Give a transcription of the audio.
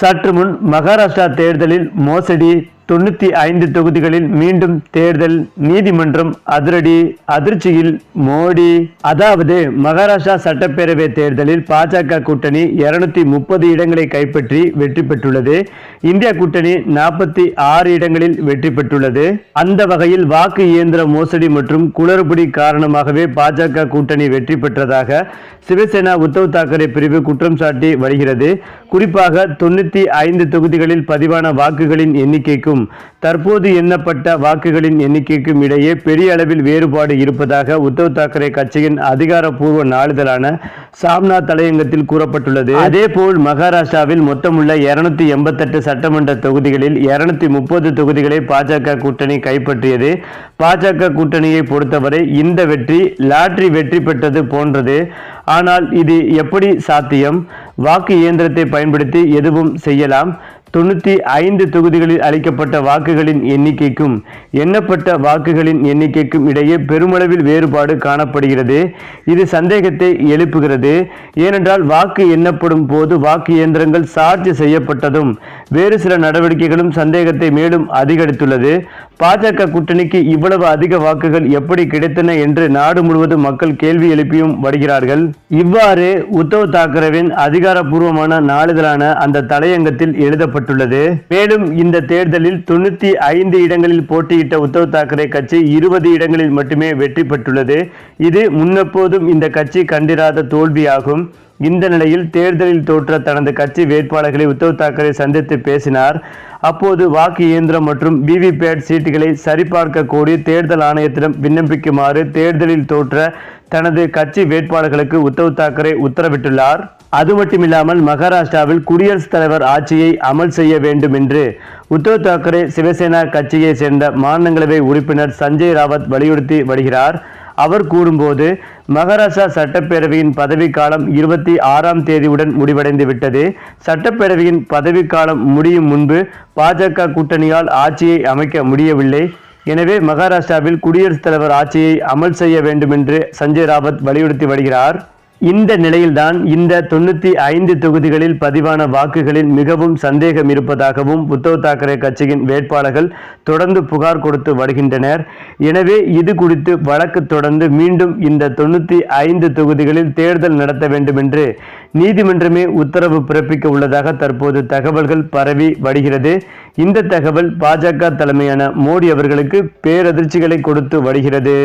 சற்று முன் மகாராஷ்டிரா தேர்தலில் மோசடி தொண்ணூத்தி ஐந்து தொகுதிகளில் மீண்டும் தேர்தல் நீதிமன்றம் அதிரடி அதிர்ச்சியில் மோடி. அதாவது மகாராஷ்டிரா சட்டப்பேரவை தேர்தலில் பாஜக கூட்டணி இருநூத்தி முப்பது இடங்களை கைப்பற்றி வெற்றி பெற்றுள்ளது. இந்தியா கூட்டணி நாற்பத்தி ஆறு இடங்களில் வெற்றி பெற்றுள்ளது. அந்த வகையில் வாக்கு இயந்திர மோசடி மற்றும் குளறுபடி காரணமாகவே பாஜக கூட்டணி வெற்றி பெற்றதாக சிவசேனா உத்தவ் தாக்கரே பிரிவு குற்றம் சாட்டி வருகிறது. குறிப்பாக தொண்ணூத்தி ஐந்து தொகுதிகளில் பதிவான வாக்குகளின் எண்ணிக்கைக்கும் தற்போது எண்ணப்பட்ட வாக்குகளின் எண்ணிக்கைக்கும் இடையே பெரிய அளவில் வேறுபாடு இருப்பதாக உத்தவ் தாக்கரே கட்சியின் அதிகாரப்பூர்வ நாளிதழான சாம்னா தலையங்கத்தில் கூறப்பட்டுள்ளது. அதேபோல் மகாராஷ்டிராவில் மொத்தமுள்ள இருநூத்தி எண்பத்தெட்டு சட்டமன்ற தொகுதிகளில் இருநூத்தி முப்பது தொகுதிகளை பாஜக கூட்டணி கைப்பற்றியது. பாஜக கூட்டணியை பொறுத்தவரை இந்த வெற்றி லாட்டரி வெற்றி பெற்றது போன்றது. ஆனால் இது எப்படி சாத்தியம்? வாக்கு இயந்திரத்தை பயன்படுத்தி எதுவும் செய்யலாம். தொண்ணூத்தி ஐந்து தொகுதிகளில் அளிக்கப்பட்ட வாக்குகளின் எண்ணிக்கைக்கும் எண்ணப்பட்ட வாக்குகளின் எண்ணிக்கைக்கும் இடையே பெருமளவில் வேறுபாடு காணப்படுகிறது. இது சந்தேகத்தை எழுப்புகிறது. ஏனென்றால் வாக்கு எண்ணப்படும் போது வாக்கு இயந்திரங்கள் சார்ஜ் செய்யப்பட்டதும் வேறு சில நடவடிக்கைகளும் சந்தேகத்தை மேலும் அதிகரித்துள்ளது. பாஜக கூட்டணிக்கு இவ்வளவு அதிக வாக்குகள் எப்படி கிடைத்தன என்று நாடு முழுவதும் மக்கள் கேள்வி எழுப்பியும் வருகிறார்கள். இவ்வாறு உத்தவ் தாக்கரேவின் அதிகாரப்பூர்வமான நாளிதழான அந்த தலையங்கத்தில் எழுதப்பட்டுள்ளது. மேலும் இந்த தேர்தலில் தொண்ணூத்தி ஐந்து இடங்களில் போட்டியிட்ட உத்தவ் தாக்கரே கட்சி இருபது இடங்களில் மட்டுமே வெற்றி பெற்றுள்ளது. இது முன்னெப்போதும் இந்த கட்சி கண்டிராத தோல்வியாகும். இந்த நிலையில் தேர்தலில் தோற்ற தனது கட்சி வேட்பாளர்களை உத்தவ் தாக்கரே சந்தித்து பேசினார். அப்போது வாக்கு இயந்திரம் மற்றும் விவிபேட் சீட்டுகளை சரிபார்க்க கோரி தேர்தல் ஆணையத்திடம் விண்ணப்பிக்குமாறு தேர்தலில் தோற்ற தனது கட்சி வேட்பாளர்களுக்கு உத்தவ் தாக்கரே உத்தரவிட்டுள்ளார். அது மட்டுமில்லாமல் மகாராஷ்டிராவில் குடியரசுத் தலைவர் ஆட்சியை அமல் செய்ய வேண்டும் என்று உத்தவ் தாக்கரே சிவசேனா கட்சியை சேர்ந்த மாநிலங்களவை உறுப்பினர் சஞ்சய் ராவத் வலியுறுத்தி வருகிறார். அவர் கூறும்போது மகாராஷ்டிரா சட்டப்பேரவையின் பதவிக்காலம் இருபத்தி ஆறாம் தேதியுடன் முடிவடைந்து விட்டது சட்டப்பேரவையின் பதவிக்காலம் முடியும் முன்பு பாஜக கூட்டணியால் ஆட்சியை அமைக்க முடியவில்லை. எனவே மகாராஷ்டிராவில் குடியரசுத் தலைவர் ஆட்சியை அமல் செய்ய வேண்டும் என்று சஞ்சய் ராவத் வலியுறுத்தி வருகிறார். இந்த நிலையில்தான் இந்த தொண்ணூத்தி ஐந்து தொகுதிகளில் பதிவான வாக்குகளில் மிகவும் சந்தேகம் இருப்பதாகவும் உத்தவ் தாக்கரே கட்சியின் வேட்பாளர்கள் தொடர்ந்து புகார் கொடுத்து வருகின்றனர். எனவே இது குறித்து வழக்கு தொடர்ந்து மீண்டும் இந்த தொண்ணூத்தி ஐந்து தொகுதிகளில் தேர்தல் நடத்த வேண்டும் என்று நீதிமன்றமே உத்தரவு பிறப்பிக்க உள்ளதாக தற்போது தகவல்கள் பரவி வருகிறது. இந்த தகவல் பாஜக தலைமையான மோடி அவர்களுக்கு பேரதிர்ச்சிகளை கொடுத்து வருகிறது.